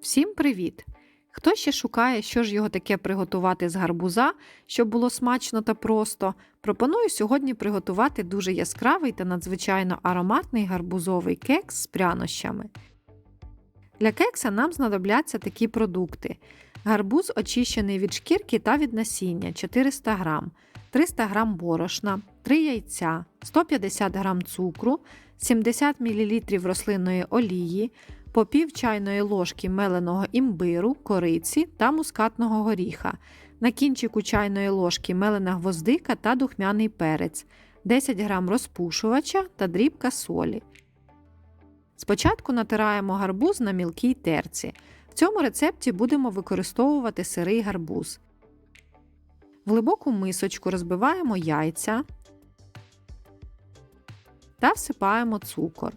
Всім привіт! Хто ще шукає, що ж його таке приготувати з гарбуза, щоб було смачно та просто, пропоную сьогодні приготувати дуже яскравий та надзвичайно ароматний гарбузовий кекс з прянощами. Для кекса нам знадобляться такі продукти: гарбуз, очищений від шкірки та від насіння 400 г, 300 г борошна, 3 яйця, 150 г цукру, 70 мл рослинної олії, по пів чайної ложки меленого імбиру, кориці та мускатного горіха, на кінчику чайної ложки мелена гвоздика та духмяний перець, 10 г розпушувача та дрібка солі. Спочатку натираємо гарбуз на мілкій терці. В цьому рецепті будемо використовувати сирий гарбуз. В глибоку мисочку розбиваємо яйця та всипаємо цукор.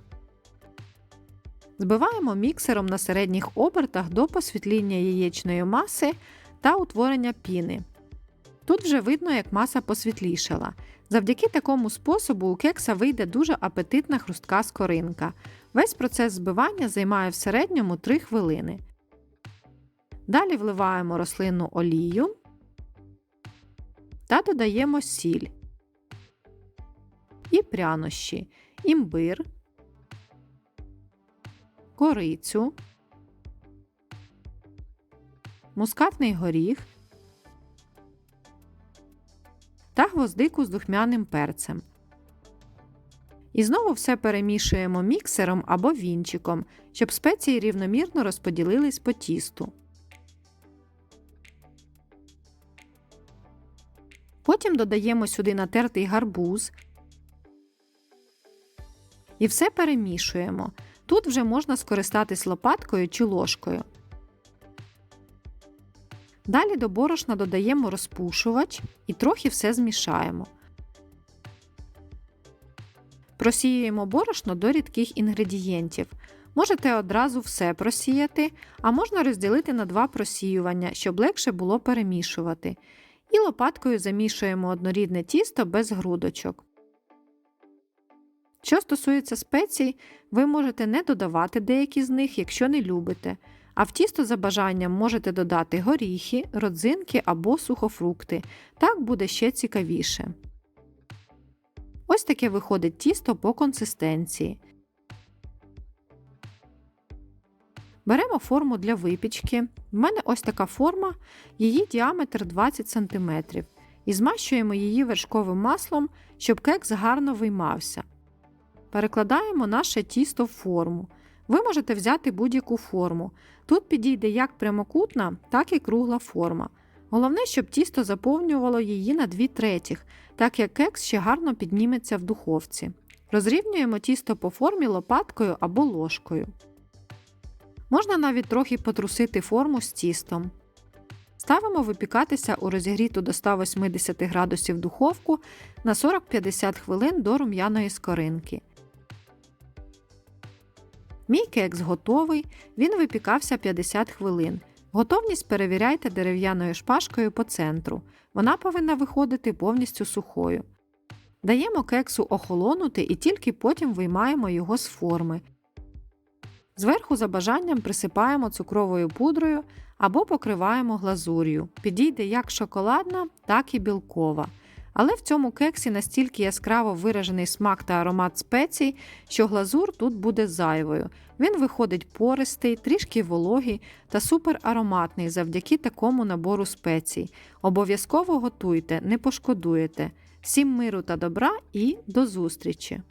Збиваємо міксером на середніх обертах до посвітління яєчної маси та утворення піни. Тут вже видно, як маса посвітлішала. Завдяки такому способу у кекса вийде дуже апетитна хрустка скоринка. Весь процес збивання займає в середньому 3 хвилини. Далі вливаємо рослинну олію та додаємо сіль і прянощі, імбир корицю, мускатний горіх та гвоздику з духмяним перцем. І знову все перемішуємо міксером або вінчиком, щоб спеції рівномірно розподілились по тісту. Потім додаємо сюди натертий гарбуз і все перемішуємо. Тут вже можна скористатись лопаткою чи ложкою. Далі до борошна додаємо розпушувач і трохи все змішаємо. Просіюємо борошно до рідких інгредієнтів. Можете одразу все просіяти, а можна розділити на два просіювання, щоб легше було перемішувати. І лопаткою замішуємо однорідне тісто без грудочок. Що стосується спецій, ви можете не додавати деякі з них, якщо не любите, а в тісто за бажанням можете додати горіхи, родзинки або сухофрукти. Так буде ще цікавіше. Ось таке виходить тісто по консистенції. Беремо форму для випічки. В мене ось така форма, її діаметр 20 см. І змащуємо її вершковим маслом, щоб кекс гарно виймався. Перекладаємо наше тісто в форму. Ви можете взяти будь-яку форму. Тут підійде як прямокутна, так і кругла форма. Головне, щоб тісто заповнювало її на 2 третіх, так як кекс ще гарно підніметься в духовці. Розрівнюємо тісто по формі лопаткою або ложкою. Можна навіть трохи потрусити форму з тістом. Ставимо випікатися у розігріту до 180 градусів духовку на 40-50 хвилин до рум'яної скоринки. Мій кекс готовий, він випікався 50 хвилин. Готовність перевіряйте дерев'яною шпажкою по центру. Вона повинна виходити повністю сухою. Даємо кексу охолонути і тільки потім виймаємо його з форми. Зверху за бажанням присипаємо цукровою пудрою або покриваємо глазур'ю. Підійде як шоколадна, так і білкова. Але в цьому кексі настільки яскраво виражений смак та аромат спецій, що глазур тут буде зайвою. Він виходить пористий, трішки вологий та суперароматний завдяки такому набору спецій. Обов'язково готуйте, не пошкодуєте. Всім миру та добра і до зустрічі!